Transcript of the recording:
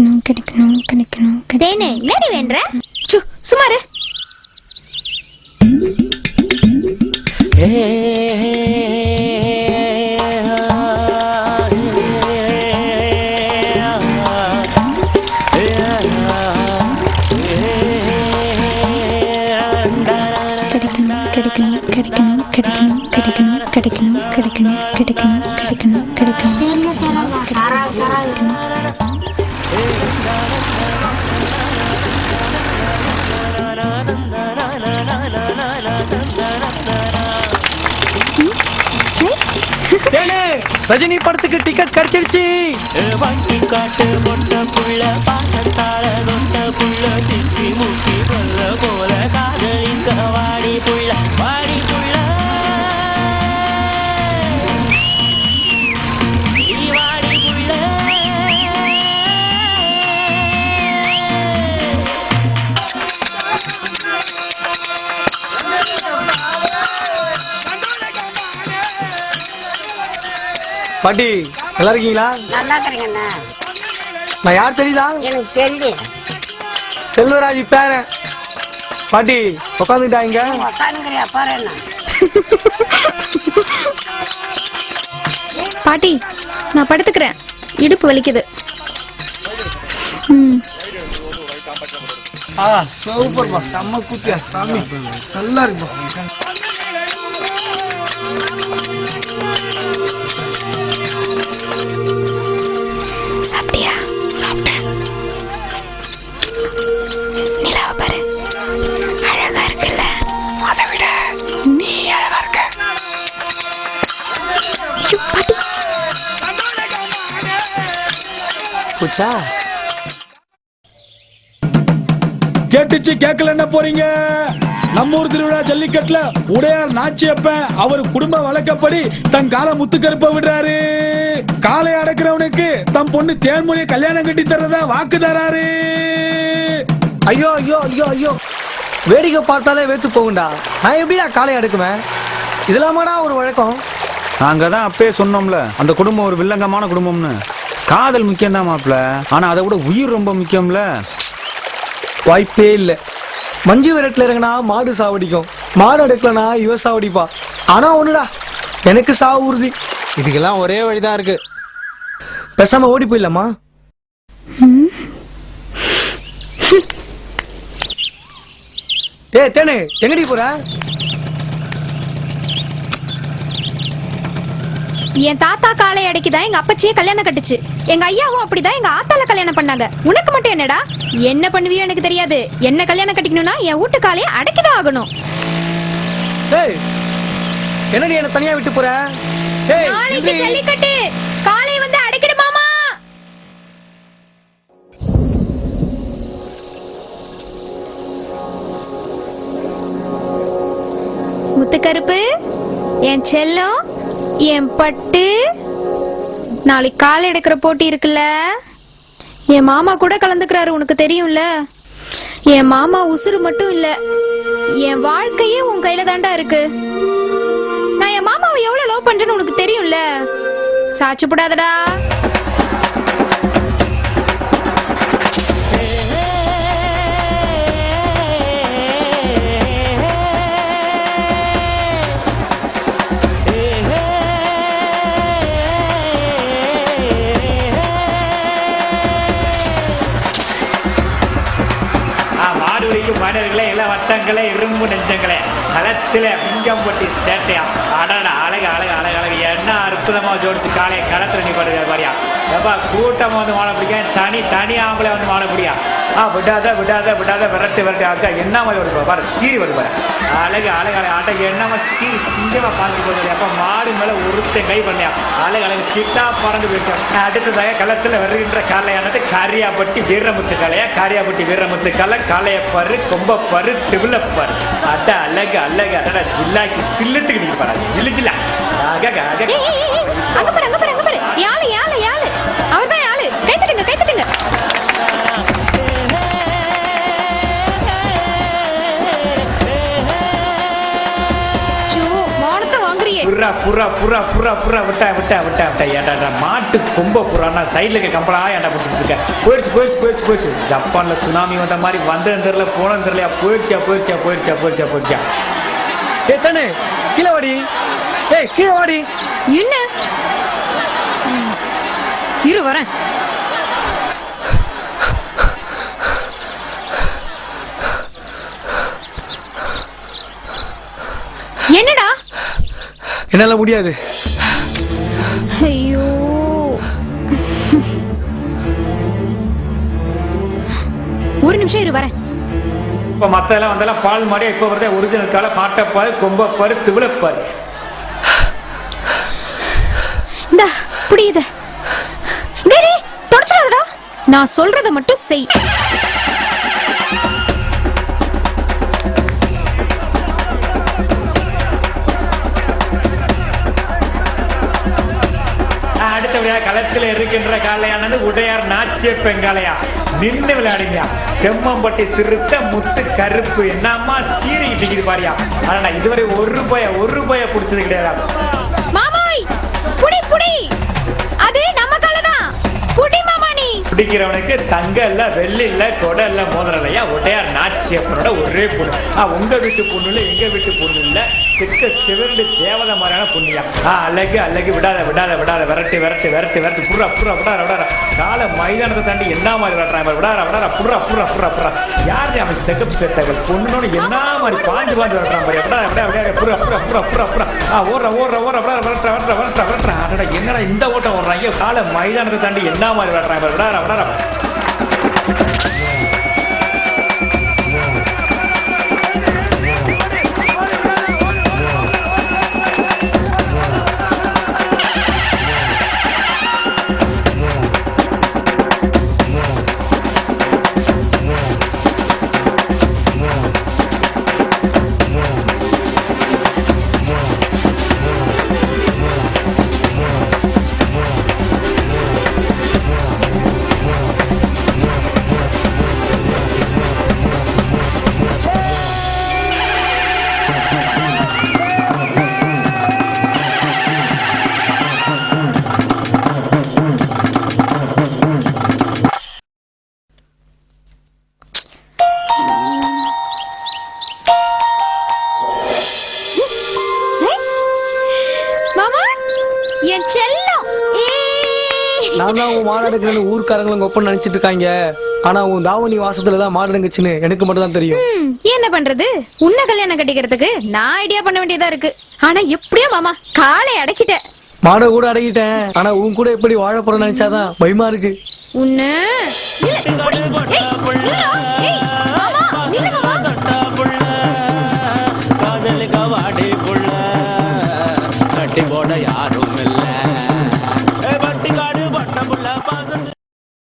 கிடைக்கணும் கிடைக்கணும் கிடைக்கணும் கிடைக்கணும் தேனே என்னடி வேண்ட சு, சுமாரு கிடைக்கணும் கிடைக்கணும் கிடைக்கணும் கிடைக்கணும் கிடைக்கணும் கிடைக்கணும் கிடைக்கணும் கிடைக்கணும் கிடைக்கணும் கிடைக்கணும் சரிங்க சார் ரஜினி படத்துக்கு டிக்கெட் கிடைச்சிருச்சு. வண்டி காட்டு பொட்ட புள்ள பாசத்தால தொட்ட புள்ள திக்கி முக்கி கொல்ல போல காதலிக்க வாடி புள்ள. பாட்டி நல்லா இருக்கீங்களா நல்லா இருக்கிறீங்கண்ணா நான் யார் தெரியுதா? எனக்கு தெரியும் செல்வராஜ் பேரன். பாட்டி உட்காந்துட்டா இங்க உக்காந்துக்கிறியா பாரு என்ன. பாட்டி நான் படுத்துக்கிறேன். இடுப்பு வலிக்குது. ம். ஆ செம்ம குத்தியா சாமி. நல்லா இருக்குப்பா பூச்சா கேட்டுச்சு கேட்கல என்ன போறீங்க? நம்ம ஊர் திருவிழா ஜல்லிக்கட்டுல உடையார் நாச்சியப்பன் அவர் குடும்ப வழக்கப்படி தன் கால முத்துக்கருப்ப விடுறாரு. காலை அடக்குறவனுக்கு தம் பொண்ணு தேன்மொழியை கல்யாணம் கட்டி தர்றதா வாக்கு தராரு. ஐயோ ஐயோ ஐயோ ஐயோ. வேடிக்கை பார்த்தாலே வேத்து போகும்டா. நான் எப்படிடா காலை அடுக்குவேன்? இதெல்லாமாடா ஒரு வழக்கம்? நாங்க தான் அப்பயே சொன்னோம்ல அந்த குடும்பம் ஒரு வில்லங்கமான குடும்பம்னு. காதல் முக்கியம் தான் மாப்பிள ஆனா அதை விட உயிர் ரொம்ப முக்கியம்ல. வாய்ப்பே இல்ல. மஞ்சு விரட்டுல இறங்கினா மாடு சாவடிக்கும். மாடு அடுக்கலனா இவ சாவடிப்பா. ஆனா ஒண்ணுடா எனக்கு சாவு உறுதி. இதுக்கெல்லாம் ஒரே வழிதான் இருக்கு. பேசாம ஓடி போயிடலாமா? ஏய் தேனு எங்கடி போற? என் தாத்தா காலை அடைக்குதான் எங்க அப்பச்சியே கல்யாணம் கட்டுச்சு. எங்க ஐயாவும் அப்படிதான் எங்க ஆத்தால கல்யாணம் பண்ணாங்க. உனக்கு மட்டும் என்னடா? என்ன பண்ணுவியோ எனக்கு தெரியாது. என்ன கல்யாணம் கட்டிக்கணும்னா என் வீட்டு காலையை அடைக்கதான் ஆகணும். என்னடி என்ன தனியா விட்டு போற? நாளைக்கு. ஜல்லிக்கட்டு. காலை வந்து அடைக்கிடு மாமா. முத்துக்கருப்பு என் செல்லம் என் பட்டு நாளைக்கு கால் எடுக்கிற போட்டி இருக்குல்ல? என் மாமா கூட கலந்துக்கிறாரு உனக்கு தெரியும்ல? என் மாமா உசுறு மட்டும் இல்ல என் வாழ்க்கையே உன் கையில தாண்டா இருக்கு. நான் என் மாமாவை எவ்வளவு லவ் பண்றேன்னு உனக்கு தெரியும்ல? சாட்சி போடாதடா ஆ, மாடர்களே இல்ல வட்டங்களே இரும்பு நெஞ்சங்களே. களத்தில் பிங்கம் போட்டி சேட்டையா? அடடா அழகு அழகு அழகு அழகு. என்ன அற்புதமா ஜோடிச்சு காலையை களத்தில் நீ படுகிற மாதிரியா எப்பா கூட்டம் வந்து மாட பிடிக்க தனி தனி ஆம்பளை வந்து மாட பிடியா ஆ விடாத விடாத விடாத விரட்டு விரட்டு. ஆச்சா என்ன மாதிரி வருது பாரு சீரி வருது பாரு. அழகு அழகு அழகு. ஆட்டம் என்னமா சீரி சிங்கமாக பறந்து போகுது அப்போ மாடு மேலே ஒருத்த கை பண்ணியா? அழகு அழகு. சிட்டா பறந்து போயிடுச்சு? அடுத்ததாக களத்தில் வருகின்ற காளையானது காரியாபட்டி வீரமுத்து காளையா காரியாபட்டி வீரமுத்து கலை காளைய பாரு கொம்ப பரு டிவில பாரு. அட அழகு அழகு. அடடா ஜில்லாக்கி சில்லுத்துக்கு நீ பாரு. ஜில்லு ஜில்லா. ஆக ஆக ஏய், ஏய், ஏய், அங்க பாரு அங்க பாரு அங்க பாரு. யாழு யாழு யாழு. அவர்தான் யாழு. கை தட்டுங்க புறா புறா புறா புறா புறா விட்டா விட்டா விட்டா விட்டா. ஏன்டா மாட்டு கொம்ப புறானா சைடில் இருக்க கம்பளா ஏன்டா பிடிச்சிட்டு போயிடுச்சு போயிடுச்சு போயிடுச்சு போயிடுச்சு. ஜப்பானில் சுனாமி வந்த மாதிரி வந்தேன் தெரில போனதும் தெரிலையா போயிடுச்சா போயிடுச்சா போயிடுச்சா போயிடுச்சா போயிடுச்சா. எத்தனை கீழே வாடி. ஏய் கீழே வாடி. என்ன? இரு வரேன். என்னடா? என்னால முடியாது. ஐயோ. ஒரு நிமிஷம் இரு வரேன். இப்ப மத்ததெல்லாம் வந்தெல்லாம் பால் மாடி இப்ப வருதே ஒரிஜினல் கால மாட்டப்பாரு கொம்பப்பாரு திவிழப்பாரு இந்தா புரியுது. டேய் தொடச்சிடாதடா. நான் சொல்றத மட்டும் செய். அடுத்தபடியா களத்தில் இருக்கின்ற காளையானது உடையார் நாச்சிய பெங்காளையா நின்று விளையாடுங்க தெம்மம்பட்டி சிறுத்த முத்து கருப்பு. என்னம்மா சீரிக்கிட்டு இருக்குது பாரியா? ஆனா இதுவரை ஒரு ரூபாய ஒரு ரூபாய பிடிச்சது கிடையாது? மாமாய் புடி புடி. அது நம்ம காலதான் புடி மாமா நீ பிடிக்கிறவனுக்கு தங்க இல்ல வெள்ளி இல்ல கொடை இல்ல மோதிரம் இல்லையா? உடையார் நாச்சியப்பனோட ஒரே பொண்ணு. ஆ, உங்க வீட்டு பொண்ணு இல்ல எங்க வீட்டு பொண்ணு இல்ல? சிக்க சிவண்டு தேவதை மாதிரியான புண்ணியம் ஆ அழகு அழகு. விடாத விடாத விடாத. விரட்டு விரட்டு விரட்டு விரட்டு. புறா புறா விடாத விடாத. கால மைதானத்தை தாண்டி என்ன மாதிரி விளாட்றாங்க விடாத விடாத. புறா புறா புறா புறா யார் அவன் செக்கப் செட்டகள். பொண்ணுன்னு என்ன மாதிரி பாஞ்சு பாஞ்சு விளாடுறான் பாரு. விடாத விடாத விடாத. புறா புறா புறா புறா புறா ஆ ஓடுற ஓடுற ஓடுற. விடாத விரட்டுற விரட்டுற விரட்டுற விரட்டுற அடடா என்னடா இந்த ஓட்டம் ஓடுறாங்க? கால மைதானத்தை தாண்டி என்ன மாதிரி விளாட்றாங்க பாரு. விடாத விடாத. நான் தான் உன் மாடு எடுக்கிறேன்னு ஊர்க்காரங்களும் ஒப்பன் நினைச்சிட்டு இருக்காங்க. ஆனா உன் தாவணி வாசத்துல தான் மாடு எடுங்குச்சுன்னு எனக்கு மட்டும் தான் தெரியும். ம், என்ன பண்றது? உன்னை கல்யாணம் கட்டிக்கிறதுக்கு நான் ஐடியா பண்ண வேண்டியதா இருக்கு. ஆனா எப்படியோ மாமா காலை அடக்கிட்டேன் மாடை கூட அடங்கிட்டேன் ஆனா உன் கூட எப்படி வாழ போறேன்னு நினைச்சாதான் பயமா இருக்கு. உன்ன